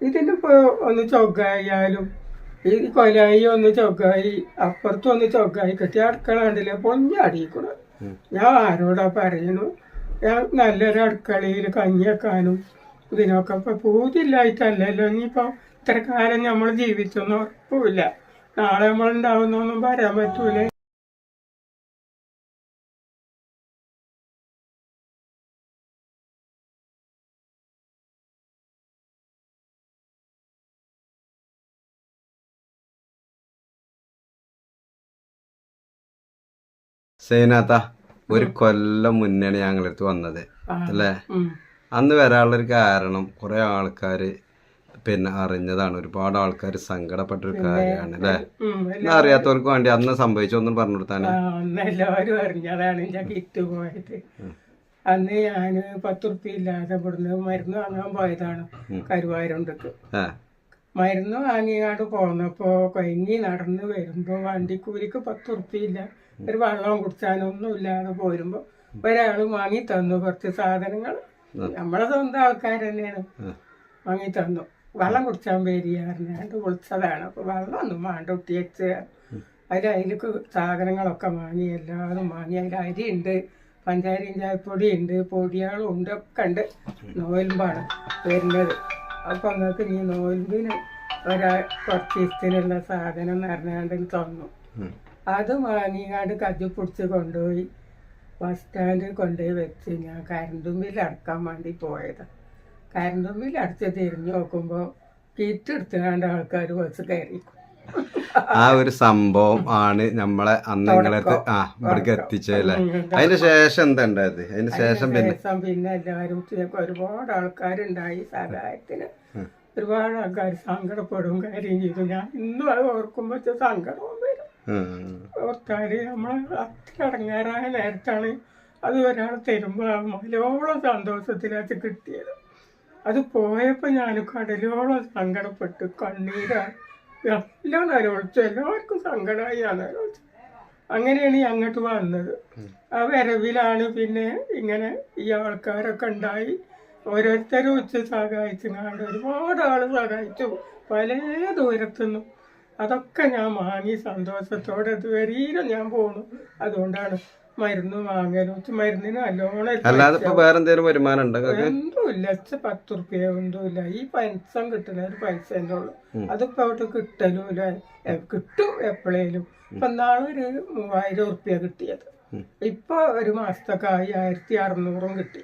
ഇതിനിപ്പോ ഒന്ന് ചൊക്കായാലും ഈ കൊലായി ഒന്ന് ചൊക്കായി അപ്പുറത്തും ഒന്ന് ചൊക്കായി കെട്ടി അടുക്കളാണ്ടില്ല പൊഞ്ഞ് പൊഞ്ഞടിക്കണം ഞാൻ ആരോടാ പറയുന്നു ഞാൻ നല്ലൊരു അടുക്കളയിൽ കഞ്ഞി വെക്കാനും ഇതിനൊക്കെ ഇപ്പൊ പൂതില്ലായിട്ടല്ലല്ലോ ഇനിയിപ്പോ ഇത്ര കാലം നമ്മൾ ജീവിച്ചൊന്നും ഉറപ്പില്ല നാളെ നമ്മൾ ഉണ്ടാവുന്നൊന്നും പറയാൻ പറ്റൂലേ. സേനാത്ത ഒരു കൊല്ലം മുന്നേ ഞങ്ങളടുത്ത് വന്നത്. അല്ലേ? വരാനുള്ള അന്ന് വരാനുള്ളൊരു കാരണം കുറെ ആൾക്കാര് പിന്നെ അറിഞ്ഞതാണ്. ഒരുപാട് ആൾക്കാർ സങ്കടപ്പെട്ട ഒരു കാര്യമാണ് അല്ലേ? അറിയാത്തവർക്ക് വേണ്ടി അന്ന് സംഭവിച്ചൊന്നും പറഞ്ഞു കൊടുത്താണ് എല്ലാവരും അറിഞ്ഞതാണ് കിറ്റ് പോയത്. അന്ന് ഞാൻ പത്ത് ഉറുപ്പ്യ ഇല്ലാതെ ഇവിടുന്ന് മരുന്ന് വാങ്ങാൻ പോയതാണ് കരുവാരുണ്ടക്ക് ഏ മരുന്ന് വാങ്ങിയാണ്ട് പോന്നപ്പോ കൊയങ്ങി നടന്ന് വരുമ്പോ വണ്ടിക്കൂലിക്ക് പത്ത് ഉറുപ്പ്യ ഇല്ല. ഒരു വെള്ളം കുടിച്ചാനൊന്നും ഇല്ലാതെ പോരുമ്പോ ഒരാൾ വാങ്ങി തന്നു കുറച്ച് സാധനങ്ങൾ നമ്മളെ സ്വന്തം ആൾക്കാർ തന്നെയാണ് വാങ്ങി തന്നു. വെള്ളം കുടിച്ചാൻ പേരിയാറിനാണ്ട് വിളിച്ചതാണ് അപ്പൊ വെള്ളം ഒന്നും വേണ്ട കുട്ടി വെച്ച് അതിൽ അതിലേക്ക് സാധനങ്ങളൊക്കെ വാങ്ങി എല്ലാതും വാങ്ങി. അതിൽ അരിയുണ്ട് പഞ്ചാരിയും ചായപ്പൊടി ഉണ്ട് പൊടിയാളും ഉണ്ട് ഒക്കെ ഉണ്ട്. നോയൽമ്പാണ് വരുന്നത്. അപ്പൊ നിങ്ങൾക്ക് ഈ നോയൽമ്പിന് ഒരാ കുറച്ച് ദിവസത്തിനുള്ള സാധനം എന്ന് പറഞ്ഞാണ്ട് തന്നു. അത് വാങ്ങിയാണ്ട് കജ്ജി പിടിച്ച് കൊണ്ടുപോയി ബസ് സ്റ്റാൻഡിൽ കൊണ്ടുപോയി വെച്ച്. ഞാൻ കരണ്ടും ബില്ല് അടക്കാൻ വേണ്ടി പോയത്. കരണ്ടും ബില്ല് അടച്ച് തിരിഞ്ഞു നോക്കുമ്പോൾ കിറ്റ് എടുത്തുകൊണ്ട് ആൾക്കാർ ബസ് കയറി. ആ ഒരു സംഭവം ആണ് നമ്മളെ അന്ന് നിങ്ങളെ ആ ഇവിടേക്ക് എത്തിച്ചല്ലേ അതിന് ശേഷം എന്താ ഉണ്ടായത്? അതിന് ശേഷം പിന്നെ? പിന്നെ എല്ലാവരും ഒരുപാട് ആൾക്കാരുണ്ടായി. സഹായത്തിന് ഒരുപാട് ആൾക്കാർ സങ്കടപ്പെടും കാര്യം ചെയ്തു. ഞാൻ ഇന്നും അത് ഓർക്കുമ്പോൾ സങ്കടവും വരും. ഓർത്താൽ നമ്മൾ അത്ര അടങ്ങാറായ നേരത്താണ് അത് ഒരാൾ തരുമ്പോൾ സന്തോഷത്തിൽ സന്തോഷത്തിനകത്ത് കിട്ടിയത്. അത് പോയപ്പോൾ ഞാൻ കടലോളം സങ്കടപ്പെട്ട്. കണ്ണീരായി. എല്ലാം നിലവിളിച്ചു എല്ലാവർക്കും സങ്കടമായി ഞാൻ നിലവിളിച്ചു അങ്ങനെയാണ് ഈ അങ്ങോട്ട് വന്നത്. ആ വരവിലാണ് പിന്നെ ഇങ്ങനെ ഈ ആൾക്കാരൊക്കെ ഉണ്ടായി. ഓരോരുത്തരും ഉച്ച സഹായിച്ചു ഒരുപാട് ആൾ സഹായിച്ചു. പല ദൂരത്തുനിന്നും അതൊക്കെ ഞാൻ വാങ്ങി സന്തോഷത്തോടെ ഇതുവരെയും ഞാൻ പോണു. അതുകൊണ്ടാണ് മരുന്ന് വാങ്ങലും. മരുന്നിന് നല്ലോണം അല്ലാതെ ഇപ്പൊ വേറെ എന്തെങ്കിലും വരുമാനം ഉണ്ടോ നിങ്ങൾക്ക്? എന്തുമില്ല ഇച്ച പത്ത് റുപ്യ ഒന്നുമില്ല ഈ പെൻഷൻ കിട്ടുന്ന ഒരു പൈസ തന്നെ ഉള്ളു അതിപ്പോ അവിടെ കിട്ടലുമില്ല കിട്ടും എപ്പോഴേലും ഇപ്പൊ നാളെ ഒരു മൂവായിരം റുപ്യ കിട്ടിയത്. ഇപ്പൊ ഒരു മാസത്തൊക്കെ ആയി ആയിരത്തി അറുന്നൂറും കിട്ടി.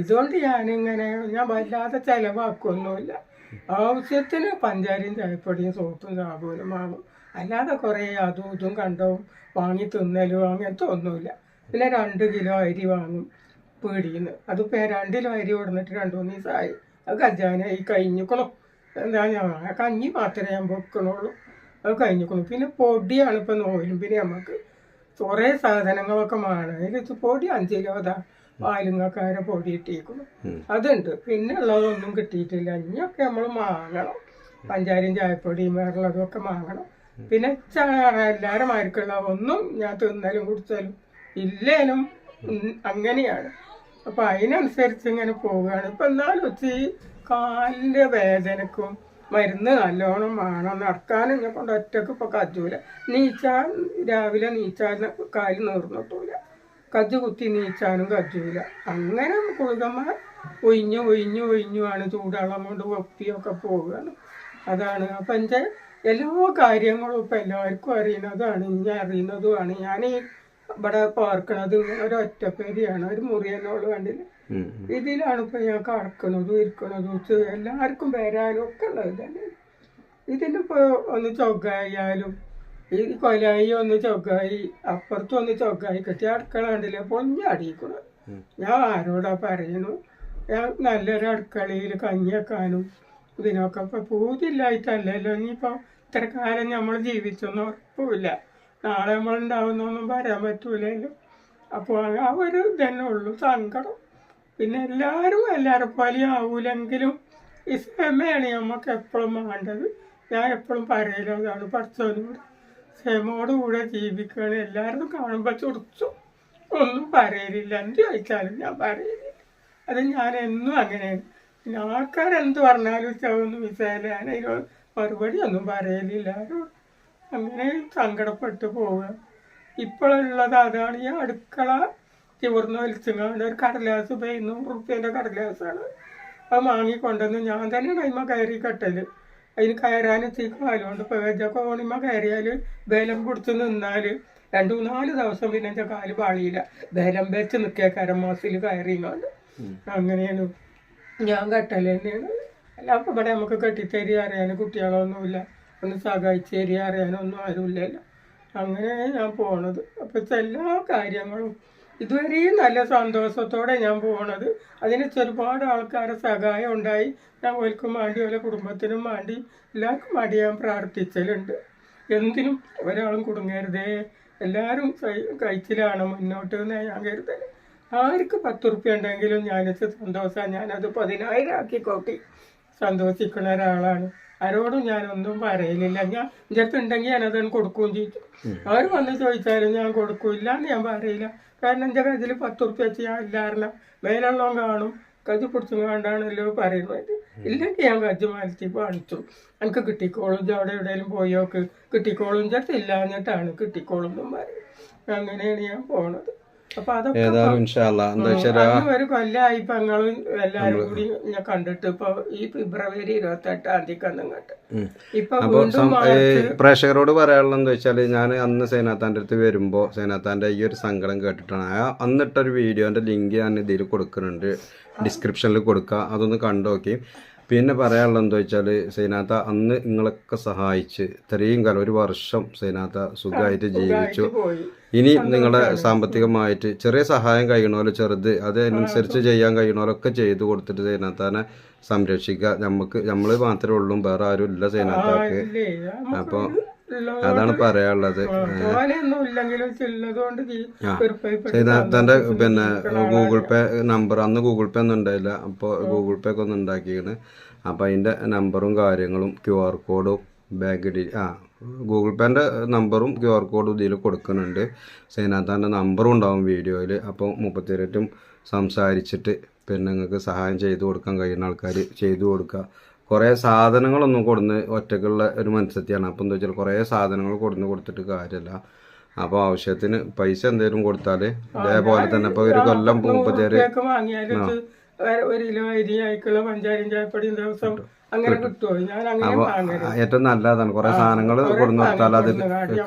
ഇതുകൊണ്ട് ഞാനിങ്ങനെ ഞാൻ വല്ലാതെ ചെലവാക്കൊന്നുമില്ല ആവശ്യത്തിന് പഞ്ചാരിയും ചായപ്പൊടിയും സോപ്പും സാബൂനും വാങ്ങും അല്ലാതെ കുറേ അതും ഇതും കണ്ടവും വാങ്ങി തിന്നലും? അങ്ങനത്തെ ഒന്നുമില്ല. പിന്നെ രണ്ട് കിലോ അരി വാങ്ങും പീടിന്ന്. അതിപ്പോൾ രണ്ട് കിലോ അരി കൊടുന്നിട്ട് രണ്ടു മൂന്ന് ദിവസമായി. അത് കജാനായി കഴിഞ്ഞുക്കണം. എന്താ ഞാൻ കഞ്ഞി മാത്രമേ ഞാൻ വെക്കണുള്ളൂ. അത് കഴിഞ്ഞിക്കണു. പിന്നെ പൊടിയാണ് ഇപ്പോൾ നോയിലും പിന്നെ നമുക്ക് കുറേ സാധനങ്ങളൊക്കെ വേണം അതിൽ പൊടി അഞ്ച് കിലോ അതാ പാലുങ്ങക്കാരെ പൊടി ഇട്ടിരിക്കുന്നു അതുണ്ട്. പിന്നെ ഉള്ളതൊന്നും കിട്ടിയിട്ടില്ല. ഇനിയൊക്കെ നമ്മൾ വാങ്ങണം പഞ്ചാരിയും ചായപ്പൊടിയും വേറുള്ളതും ഒക്കെ വാങ്ങണം പിന്നെ എല്ലാവരും ആർക്കുള്ള ഒന്നും ഞാൻ തിന്നലും കുടിച്ചാലും ഇല്ലേനും. അങ്ങനെയാണ്. അപ്പൊ അതിനനുസരിച്ച് ഇങ്ങനെ പോവുകയാണ്. ഇപ്പൊ എന്നാലും ഉച്ച ഈ കാലിന്റെ വേദനക്കും മരുന്ന് നല്ലോണം വേണം. നടക്കാനും എന്നെ കൊണ്ട് ഒറ്റയ്ക്ക് ഇപ്പൊ കജൂല. നീച്ചാൽ രാവിലെ നീച്ചാൽ കാൽ നീർന്നിട്ടൂല. കജ്ജ് കുത്തി നീച്ചാനും കജ്ജൂല. അങ്ങനെ കുളുകന്മാർ ഒഴിഞ്ഞു ഒഴിഞ്ഞു ഒഴിഞ്ഞുമാണ് ചൂടുവെള്ളം കൊണ്ട് ഒപ്പിയൊക്കെ പോവുകയാണ്. അതാണ് അപ്പം എന്റെ എല്ലാ കാര്യങ്ങളും ഇപ്പം എല്ലാവർക്കും അറിയുന്നതാണ് ഇനി അറിയുന്നതുമാണ്. ഞാൻ ഈ ഇവിടെ പാർക്കണത് ഒരു ഒറ്റപ്പേരിയാണ് ഒരു മുറിയനോട് കണ്ടില്ല. ഇതിലാണ് ഇപ്പം ഞാൻ കടക്കണതും ഇരിക്കണതും എല്ലാവർക്കും വരാനും ഒക്കെ ഉള്ളത് തന്നെ. ഇതിനിപ്പോൾ ഒന്ന് ചൊഗ്ഗായാലും ഈ കൊലായി ഒന്ന് ചൊക്കായി അപ്പുറത്ത് ഒന്ന് ചൊക്കായി കെട്ടി അടുക്കള കണ്ടില്ലേ പൊഞ്ഞടിക്കണം ഞാൻ ആരോടാ പറയുന്നു ഞാൻ നല്ലൊരു അടുക്കളയിൽ കഞ്ഞി വെക്കാനും ഇതിനൊക്കെ ഇപ്പൊ പൂതില്ലായിട്ടല്ലല്ലോ ഇനിയിപ്പോ ഇത്ര കാലം നമ്മൾ ജീവിച്ചൊന്നും ഉറപ്പില്ല നാളെ നമ്മൾ ഉണ്ടാവുന്നൊന്നും പറയാൻ പറ്റൂലല്ലോ. അപ്പോൾ ആ ഒരു ഇതന്നെ ഉള്ളു സങ്കടം. പിന്നെ എല്ലാവരും എല്ലാവരും പോലെ ആവൂലെങ്കിലും ഈ സമയമാണ് നമുക്ക് എപ്പോഴും വേണ്ടത്. ഞാൻ എപ്പോഴും പറയലോ അതാണ് പഠിച്ചവനോട്. ക്ഷമയോടുകൂടെ ജീവിക്കുകയാണ്. എല്ലാവരും കാണുമ്പോൾ ചുറിച്ചു. ഒന്നും പറയലില്ല. എന്ത് ചോദിച്ചാലും ഞാൻ പറയലില്ല. അത് ഞാൻ എന്നും അങ്ങനെയാണ്. പിന്നെ ആൾക്കാരെന്ത് പറഞ്ഞാലും ഒന്നും വിസാല ഞാൻ അതിനോട് മറുപടി ഒന്നും പറയലില്ല. അങ്ങനെ സങ്കടപ്പെട്ട് പോവുക. ഇപ്പോഴുള്ളത് അതാണ്. ഈ അടുക്കള ചിവർന്ന് വലിച്ചുങ്ങാണ്ട് ഒരു കടലാസ് പതിനൂറ് റുപ്യേന്റെ കടലാസാണ്. അത് വാങ്ങിക്കൊണ്ടുവന്ന് ഞാൻ തന്നെ കൈമ കയറി കെട്ടൽ. അതിന് കയറാൻ അതുകൊണ്ട് വെച്ച കോണിമ കയറിയാൽ ബലം കൊടുത്ത് നിന്നാൽ രണ്ട് നാല് ദിവസം പിന്നെ എന്റെ കാൽ പാളിയില്ല. ബലം വെച്ച് നിൽക്കിയ കരമാസിൽ കയറിങ്ങാണ്ട് അങ്ങനെയാണ് ഞാൻ കെട്ടൽ തന്നെയാണ്. അല്ല അപ്പം ഇവിടെ നമുക്ക് കെട്ടിത്തരി അറിയാൻ കുട്ടികളൊന്നുമില്ല. ഒന്ന് സഹായിച്ച് തരി അറിയാനൊന്നും ആരുമില്ലല്ലോ. അങ്ങനെ ഞാൻ പോണത്. അപ്പം എല്ലാ കാര്യങ്ങളും ഇതുവരെയും നല്ല സന്തോഷത്തോടെ ഞാൻ പോണത്. അതിന് ഒരുപാട് ആൾക്കാരെ സഹായം ഉണ്ടായി. ഞാൻ ഓൽക്കും വേണ്ടി ഓലെ കുടുംബത്തിനും വേണ്ടി എല്ലാവർക്കും വേണ്ടി ഞാൻ പ്രാർത്ഥിച്ചലുണ്ട്. എന്തിനും ഒരാളും കുടുങ്ങരുതേ. എല്ലാവരും കഴിച്ചിലാണ് മുന്നോട്ട് എന്ന് ഞാൻ കരുതൽ. ആർക്ക് പത്ത് റുപ്യ ഉണ്ടെങ്കിലും ഞാനിത് സന്തോഷമാണ് ഞാനത് പതിനായിരം ആക്കി കൂട്ടി സന്തോഷിക്കുന്ന ഒരാളാണ്. ആരോടും ഞാനൊന്നും പറയലില്ല. ഞാൻ എന്റെ അടുത്ത് ഉണ്ടെങ്കിൽ ഞാനത് കൊടുക്കുകയും ചെയ്തു അവർ വന്ന് ചോദിച്ചാലും ഞാൻ കൊടുക്കില്ല എന്ന് ഞാൻ പറയില്ല. കാരണം എന്റെ കയ്യിൽ പത്ത് ഉറുപ്പ്യ വെച്ച് ഞാൻ ഇല്ലാറില്ല മേലുള്ളവൻ കാണും. കജ് പിടിച്ചു വേണ്ടാണല്ലോ പറയുന്നത്. ഇല്ലെങ്കിൽ ഞാൻ കജ് മാറ്റി കാണിച്ചു എനിക്ക് കിട്ടിക്കോളും. അവിടെ എവിടെയെങ്കിലും പോയോക്ക് കിട്ടിക്കോളും. ചേർത്ത് ഇല്ലാഞ്ഞിട്ടാണ് കിട്ടിക്കോളും എന്നും പറയും. അങ്ങനെയാണ് ഞാൻ പോണത്. ഏതായാലും ഇൻഷാല്ല എന്താ വെച്ചാൽ ഒരു കൊല്ലായി ഇപ്പൊ ഞങ്ങളും എല്ലാരും കൂടി ഞാൻ കണ്ടിട്ട് ഇപ്പൊ ഈ ഫെബ്രുവരി ഇരുപത്തി എട്ടാം തീയതി വീണ്ടും ഈ പ്രേക്ഷകരോട് പറയാനുള്ളത് എന്താ വെച്ചാൽ ഞാൻ അന്ന് സേനാത്താന്റെ അടുത്ത് വരുമ്പോ സേനാത്താന്റെ ഈ ഒരു സങ്കടം കേട്ടിട്ടാണ്. ആ അന്നിട്ടൊരു വീഡിയോന്റെ ലിങ്ക് ഞാൻ ഇതിൽ കൊടുക്കുന്നുണ്ട്. ഡിസ്ക്രിപ്ഷനിൽ കൊടുക്കുക അതൊന്ന് കണ്ടു നോക്കി പിന്നെ പറയാനുള്ളത് എന്താ വെച്ചാൽ സൈനാത്ത അന്ന് നിങ്ങളൊക്കെ സഹായിച്ച് ഇത്രയും കാലം ഒരു വർഷം സൈനാത്ത സുഖമായിട്ട് ജീവിച്ചു. ഇനി നിങ്ങളുടെ സാമ്പത്തികമായിട്ട് ചെറിയ സഹായം കഴിയണ പോലെ ചെറുത് അതിനനുസരിച്ച് ചെയ്യാൻ കഴിയണ പോലൊക്കെ ചെയ്തു കൊടുത്തിട്ട് സൈനാത്താനെ സംരക്ഷിക്കുക. നമുക്ക് നമ്മൾ മാത്രമേ ഉള്ളൂ വേറെ ആരും ഇല്ല സൈനാത്താക്ക് ഇല്ലേ അപ്പൊ അതാണ് പറയാനുള്ളത്. തന്റെ പിന്നെ ഗൂഗിൾ പേ നമ്പർ അന്ന് ഗൂഗിൾ പേ ഒന്നും ഉണ്ടായില്ല. അപ്പോൾ ഗൂഗിൾ പേ ഒക്കെ ഒന്ന് ഉണ്ടാക്കിയാണ്. അപ്പോൾ അതിന്റെ നമ്പറും കാര്യങ്ങളും ക്യു ആർ കോഡും ബാങ്ക് ഡീ ആ ഗൂഗിൾ പേന്റെ നമ്പറും ക്യു ആർ കോഡും ഇതിൽ കൊടുക്കുന്നുണ്ട്. സൈനാഥാന്റെ നമ്പറും ഉണ്ടാവും വീഡിയോയിൽ. അപ്പോൾ മുപ്പത്തിരട്ടും സംസാരിച്ചിട്ട് പിന്നെ നിങ്ങൾക്ക് സഹായം ചെയ്തു കൊടുക്കാൻ കഴിയുന്ന ആൾക്കാർ ചെയ്തു കൊടുക്കുക. കുറേ സാധനങ്ങളൊന്നും കൊടുന്ന് ഒറ്റക്കുള്ള ഒരു മനസ്സത്തിയാണ്. അപ്പോൾ എന്താ വെച്ചാൽ കുറേ സാധനങ്ങൾ കൊടുന്ന് കൊടുത്തിട്ട് കാര്യമല്ല അപ്പോൾ ആവശ്യത്തിന് പൈസ എന്തെങ്കിലും കൊടുത്താൽ ഇതേപോലെ തന്നെ ഇപ്പോൾ ഒരു കൊല്ലം പൂമ്പത്തേര് ഒരു കിലോ അരി ദിവസം അങ്ങനെ കിട്ടുമോ ഞാൻ അങ്ങനെ ഏറ്റവും നല്ലതാണ്. കുറെ സാധനങ്ങൾ കൊടുന്ന് കൊടുത്താൽ അത്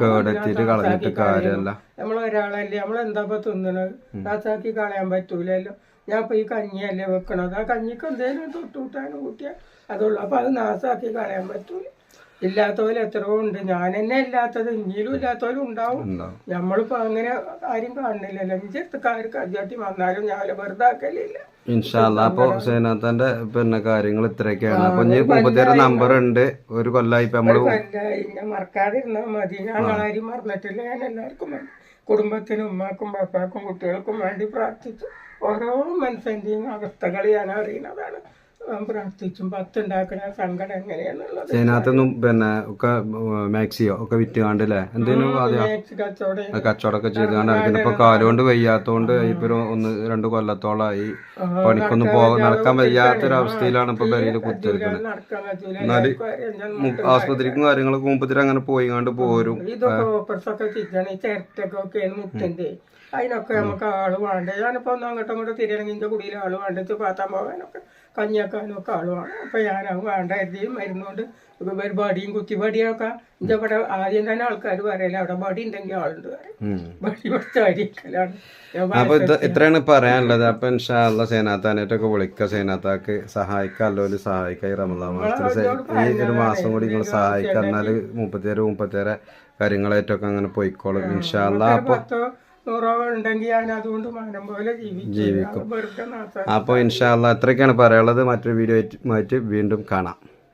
കേടെത്തിയിട്ട് കളഞ്ഞിട്ട് കാര്യമല്ല നമ്മൾ ഒരാളല്ലേ നമ്മൾ എന്താ തിന്നണത് നാസാക്കി കളയാൻ പറ്റൂലല്ലോ. ഞാൻ ഇപ്പൊ ഈ കഞ്ഞിയല്ലേ വെക്കണത്. ആ കഞ്ഞിക്ക് എന്തേലും തൊട്ടുകൂട്ടാനും കൂട്ടിയാൽ അതുള്ളൂ. അപ്പൊ അത് നാസാക്കി കളയാൻ പറ്റൂല ഇല്ലാത്തവരും എത്രയോ ഉണ്ട്. ഞാൻ തന്നെ ഇല്ലാത്തത് ഇനിയിലും ഇല്ലാത്തവരും ഉണ്ടാവും. നമ്മളിപ്പോ അങ്ങനെ ആരും കാണുന്നില്ലല്ലോ. ഇഞ്ചെടുത്തക്കാർക്ക് കജാട്ടി വന്നാലും ഞാൻ വെറുതെ ആക്കലില്ല. ഇൻഷാല്ല. അപ്പോൾ സേനാത്തന്റെ പിന്നെ കാര്യങ്ങൾ ഇത്രയൊക്കെയാണ്. അപ്പൊ ഇനി നമ്പർ ഉണ്ട്. ഒരു കൊല്ലായി. നമ്മൾ മറക്കാതിരുന്നാ മതി. ഞാൻ ആരും മറന്നിട്ടില്ല. ഞാൻ എല്ലാവർക്കും കുടുംബത്തിനും ഉമ്മാക്കും പാപ്പാക്കും കുട്ടികൾക്കും വേണ്ടി പ്രാർത്ഥിച്ചു ഓരോ മനുഷ്യന്റെയും അവസ്ഥകൾ ഞാൻ അറിയുന്നതാണ്. പ്രാർത്ഥിച്ചും പത്തുണ്ടാക്കുന്ന സങ്കടം പിന്നെ ഒക്കെ മാക്സിയോ ഒക്കെ വിറ്റ് കാണ്ടല്ലേ എന്തേലും കച്ചവടമൊക്കെ ചെയ്ത് കണ്ട് ഇപ്പൊ കാലുകൊണ്ട് വയ്യാത്തോണ്ട് ഇപ്പൊ ഒന്ന് രണ്ട് കൊല്ലത്തോളായി. പണിക്കൊന്നും പോ നടക്കാൻ വയ്യാത്തൊരവസ്ഥയിലാണ് ഇപ്പൊ പെരയിൽ നടക്കാൻ പറ്റൂല എന്നാൽ ആസ്പത്രിക്കും കാര്യങ്ങളൊക്കെ മുപ്പത്തിരി അങ്ങനെ പോയി കണ്ട് പോരും. ഇതൊക്കെ ചിരട്ടൊക്കെ മുട്ടിന്റെ. അതിനൊക്കെ നമുക്ക് ആൾ വേണ്ടേ. ഞാനിപ്പോ ഒന്ന് അങ്ങോട്ടും ഇങ്ങോട്ടും തിരിയണമെങ്കിൽ ഇന്റെ കുടിയിൽ ആൾ വേണ്ടത് പാത്താൻ പോകാനൊക്കെ കഞ്ഞിയാക്കാനും ഒക്കെ ആൾ വേണം. അപ്പൊ ഞാനത് വേണ്ട എഴുതിയും മരുന്നുകൊണ്ട് ഒരു ബടിയും കുത്തിബടിയൊക്കെ ഇന്റെ ഇവിടെ ആദ്യം തന്നെ ആൾക്കാർ പറയല അവിടെ ബടി ഉണ്ടെങ്കിൽ ആളുണ്ട്. ബടി കുറച്ച് അരിക്കലാണ്. അപ്പൊ ഇത് ഇത്രയാണ് പറയാനുള്ളത്. അപ്പൊ ഇൻഷാല്ല സേനാത്താനായിട്ടൊക്കെ വിളിക്കുക സേനാത്താക്ക് സഹായിക്കാമല്ലോ സഹായിക്കായി ഈ റമദാൻ മാസത്തിൽ ഈ ഒരു മാസം കൂടി നിങ്ങൾ സഹായിക്കുക എന്നാൽ മുപ്പത്തേര് മുപ്പത്തേരെ കാര്യങ്ങളായിട്ടൊക്കെ അങ്ങനെ പോയിക്കോളും ഇൻഷാല്ല അപ്പൊ പത്തോ നൂറോ ഉണ്ടെങ്കിൽ ഞാൻ അതുകൊണ്ട് മാനം പോലെ ജീവിക്കും. അപ്പോൾ ഇൻഷാല്ല അത്രയ്ക്കാണ് പറയാനുള്ളത്. മറ്റൊരു വീഡിയോ ആയിട്ട് വീണ്ടും കാണാം.